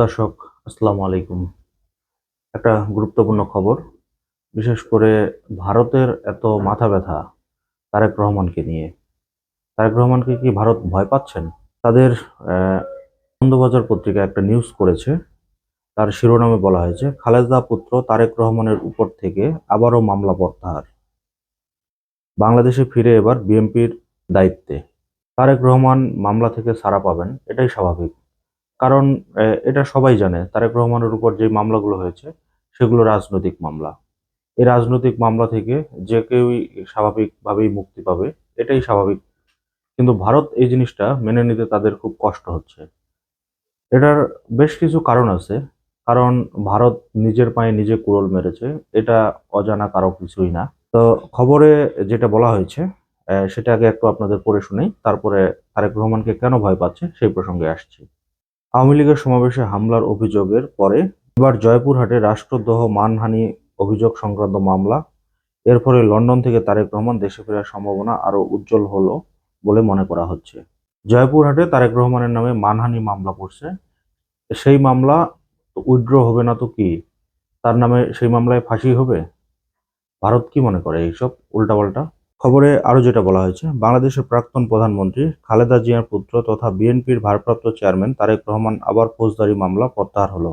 দর্শক, আসসালামু আলাইকুম। একটা গুরুত্বপূর্ণ খবর, বিশেষ করে ভারতের এত মাথা ব্যথা তারেক রহমানকে নিয়ে। তারেক রহমানকে কি ভারত ভয় পাচ্ছেন? তাদের আনন্দবাজার পত্রিকা একটা নিউজ করেছে। তার শিরোনামে বলা হয়েছে, খালেদা পুত্র তারেক রহমানের উপর থেকে আবারও মামলা প্রত্যাহার। বাংলাদেশে ফিরে এবার বিএনপির দায়িত্বে। তারেক রহমান মামলা থেকে ছাড়া পাবেন, এটাই স্বাভাবিক। কারণ এটা সবাই জানে, তারেক রহমানের উপর যে মামলাগুলো হয়েছে, সেগুলো রাজনৈতিক মামলা। এই রাজনৈতিক মামলা থেকে যে কেউই স্বাভাবিকভাবেই মুক্তি পাবে, এটাই স্বাভাবিক। কিন্তু ভারত এই জিনিসটা মেনে নিতে তাদের খুব কষ্ট হচ্ছে। এটার বেশ কিছু কারণ আছে, কারণ ভারত নিজের পায়ে নিজে কুড়োল মেরেছে, এটা অজানা কারও কিছুই না। তো খবরে যেটা বলা হয়েছে সেটা আগে একটু আপনাদের পড়ে শুনেই, তারপরে তারেক রহমানকে কেন ভয় পাচ্ছে, সেই প্রসঙ্গে আসছি। আওয়ামী লীগের সমাবেশে হামলার অভিযোগের পরে এবার জয়পুরহাটে রাষ্ট্রদ্রোহ, মানহানি অভিযোগ সংক্রান্ত মামলা। এর ফলে লন্ডন থেকে তারেক রহমান দেশে ফেরার সম্ভাবনা আরও উজ্জ্বল হলো বলে মনে করা হচ্ছে। জয়পুরহাটে তারেক রহমানের নামে মানহানি মামলা পড়ছে। সেই মামলা উইথড্র হবে না তো কি? তার নামে সেই মামলায় ফাঁসি হবে? ভারত কি মনে করে এইসব? উল্টাপাল্টা। খবরে আরও যেটা বলা হয়েছে, বাংলাদেশের প্রাক্তন প্রধানমন্ত্রী খালেদা জিয়ার পুত্র তথা বিএনপির ভারপ্রাপ্ত চেয়ারম্যান তারেক রহমান আবার ফৌজদারি মামলা প্রত্যাহার হলো।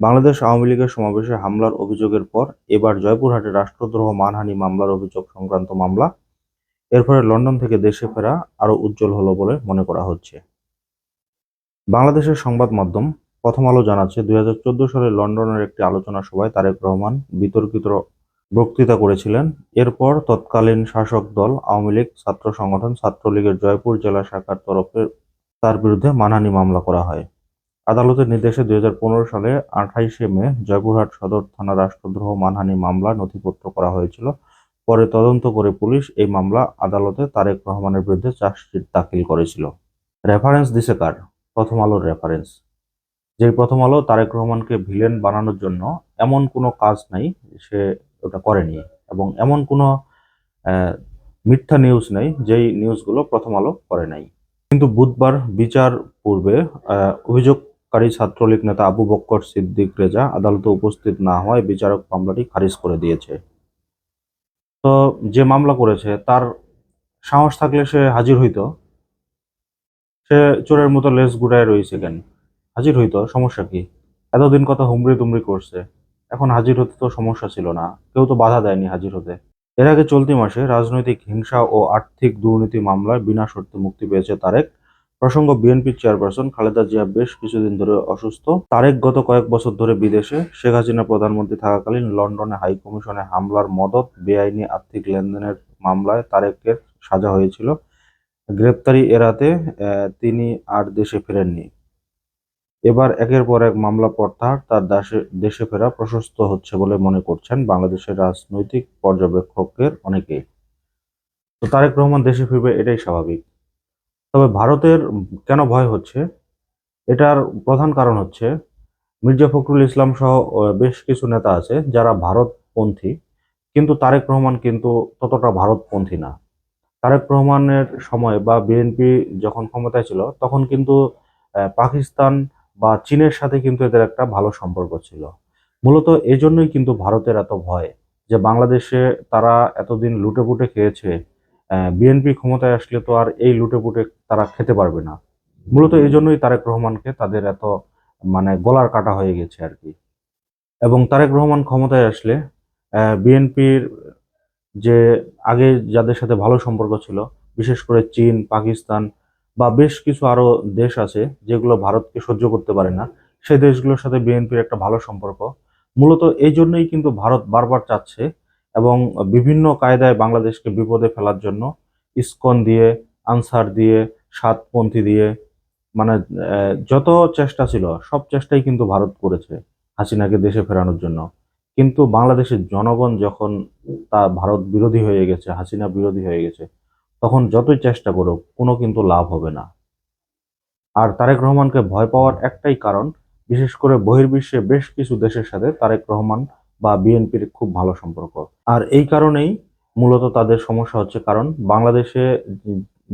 বাংলাদেশ আওয়ামী লীগের সমাবেশে হামলার অভিযোগের পর এবার জয়পুরহাটে রাষ্ট্রদ্রোহ মানহানি মামলার অভিযোগ সংক্রান্ত মামলা। এর ফলে লন্ডন থেকে দেশে ফেরা আরও উজ্জ্বল হলো বলে মনে করা হচ্ছে। বাংলাদেশের সংবাদ মাধ্যম প্রথম আলো জানাচ্ছে, দুই হাজার চোদ্দ সালে লন্ডনের একটি আলোচনা সভায় তারেক রহমান বিতর্কিত বক্তৃতা করেছিলেন। এরপর তৎকালীন শাসক দল, আওয়ামী লীগ, ছাত্র সংগঠন, ছাত্রলীগের জয়পুর জেলা শাখার তরফে তার বিরুদ্ধে মানহানি মামলা করা হয়। আদালতের নির্দেশে দুই হাজার পনেরো সালে আঠাইশে মে জয়পুরহাট সদর থানা রাষ্ট্রদ্রোহ মানহানি মামলা নথিপত্র করা হয়েছিল। পরে তদন্ত করে পুলিশ এই মামলা আদালতে তারেক রহমানের বিরুদ্ধে চার্জশিট দাখিল করেছিল। রেফারেন্স দিছে কার? প্রথম আলোর রেফারেন্স। যে প্রথম আলো তারেক রহমানকে ভিলেন বানানোর জন্য এমন কোনো কাজ নাই, সে ওটা করেনি। এবং এমন কোনো মিথ্যা নিউজ নেই, যেই নিউজগুলো প্রথম আলো করে নাই। কিন্তু বুধবার বিচার পূর্বে অভিযোগকারী ছাত্রলীগ নেতা আবু বক্কর সিদ্দিক রেজা আদালতে উপস্থিত না হওয়ায় বিচারক মামলাটি খারিজ করে দিয়েছে। তো যে মামলা করেছে, তার সাহস থাকলে সে হাজির হইতো। সে চোরের মতো লেজ গুড়ায় রয়েছে কেন? হাজির হইতো, সমস্যা কি? এতদিন কথা হুমড়ি তুমড়ি করছে। এখন হাজির হতে তো সমস্যা ছিল না। কেউ তো বাধা দেয়নি হাজির হতে। এর আগে চলতি মাসে রাজনৈতিক হিংসা ও আর্থিক দুর্নীতি মামলায় বিনা শর্তে মুক্তি পেয়েছে তারেক। প্রসঙ্গ বিএনপির চেয়ারপারসন খালেদা জিয়া বেশ কিছুদিন ধরে অসুস্থ। তারেক গত কয়েক বছর ধরে বিদেশে। শেখ হাসিনা প্রধানমন্ত্রী থাকাকালীন লন্ডনে হাই কমিশনে হামলার মদত বেআইনি আর্থিক লেনদেনের মামলায় তারেকের সাজা হয়েছিল। গ্রেপ্তারি এড়াতে তিনি আর দেশে ফেরেননি। এবার একের পর এক মামলা প্রত্যাহার তার দেশে ফেরা প্রশস্ত হচ্ছে বলে মনে করছেন বাংলাদেশের রাজনৈতিক পর্যবেক্ষকের অনেকেই তো তারেক রহমান দেশে ফিরবে এটাই স্বাভাবিক। তবে ভারতের কেন ভয় হচ্ছে? এটার প্রধান কারণ হচ্ছে মির্জা ফখরুল ইসলাম সহ বেশ কিছু নেতা আছে যারা ভারতপন্থী, কিন্তু তারেক রহমান কিন্তু ততটা ভারতপন্থী না। তারেক রহমানের সময় বা বিএনপি যখন ক্ষমতায় ছিল, তখন কিন্তু পাকিস্তান বা চীনের সাথে কিন্তু এদের একটা ভালো সম্পর্ক ছিল। মূলত এই জন্যই কিন্তু ভারতের এত ভয় যে বাংলাদেশে তারা এতদিন লুটেপুটে খেয়েছে বিএনপি ক্ষমতায় আসলে তো আর এই লুটেপুটে তারা খেতে পারবে না। মূলত এই জন্যই তারেক রহমানকে তাদের এত মানে গলার কাটা হয়ে গেছে আর কি। এবং তারেক রহমান ক্ষমতায় আসলে বিএনপির যে আগে যাদের সাথে ভালো সম্পর্ক ছিল, বিশেষ করে চীন, পাকিস্তান বা বেশ কিছু আরও দেশ আছে যেগুলো ভারতকে সহ্য করতে পারে না। সেই দেশগুলোর সাথে বিএনপির একটা ভালো সম্পর্ক। মূলত এই জন্যই কিন্তু ভারত বারবার চাচ্ছে এবং বিভিন্ন কায়দায় বাংলাদেশকে বিপদে ফেলার জন্য ইস্কন দিয়ে, আনসার দিয়ে, সাতপন্থী দিয়ে মানে যত চেষ্টা ছিল, সব চেষ্টাই কিন্তু ভারত করেছে হাসিনাকে দেশে ফেরানোর জন্য। কিন্তু বাংলাদেশের জনগণ যখন তা ভারত বিরোধী হয়ে গেছে, হাসিনা বিরোধী হয়ে গেছে তখন যতই চেষ্টা করুক কোনো কিন্তু লাভ হবে না। আর তারেক রহমানকে ভয় পাওয়ার একটাই কারণ বিশেষ করে বহির্বিশ্বে বেশ কিছু দেশের সাথে তারেক রহমান বা বিএনপির খুব ভালো সম্পর্ক। আর এই কারণেই মূলত তাদের সমস্যা হচ্ছে কারণ বাংলাদেশে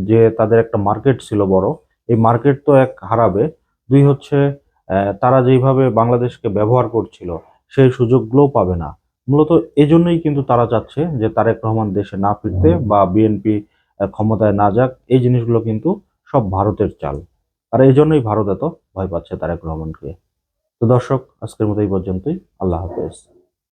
যে তাদের একটা মার্কেট ছিল বড় এই মার্কেট তো এক হারাবে। দুই হচ্ছে তারা যেইভাবে বাংলাদেশকে ব্যবহার করছিল সেই সুযোগগুলোও পাবে না। মূলত এজন্যই কিন্তু তারা চাচ্ছে যে তারেক রহমান দেশে না ফিরতে বা বিএনপি ক্ষমতায় না যাক, এই জিনিসগুলো কিন্তু সব ভারতের চাল। আর এই জন্যই ভারত এত ভয় পাচ্ছে তারেক রহমানকে। তো দর্শক, আজকের মতো এই পর্যন্তই। আল্লাহ হাফেজ।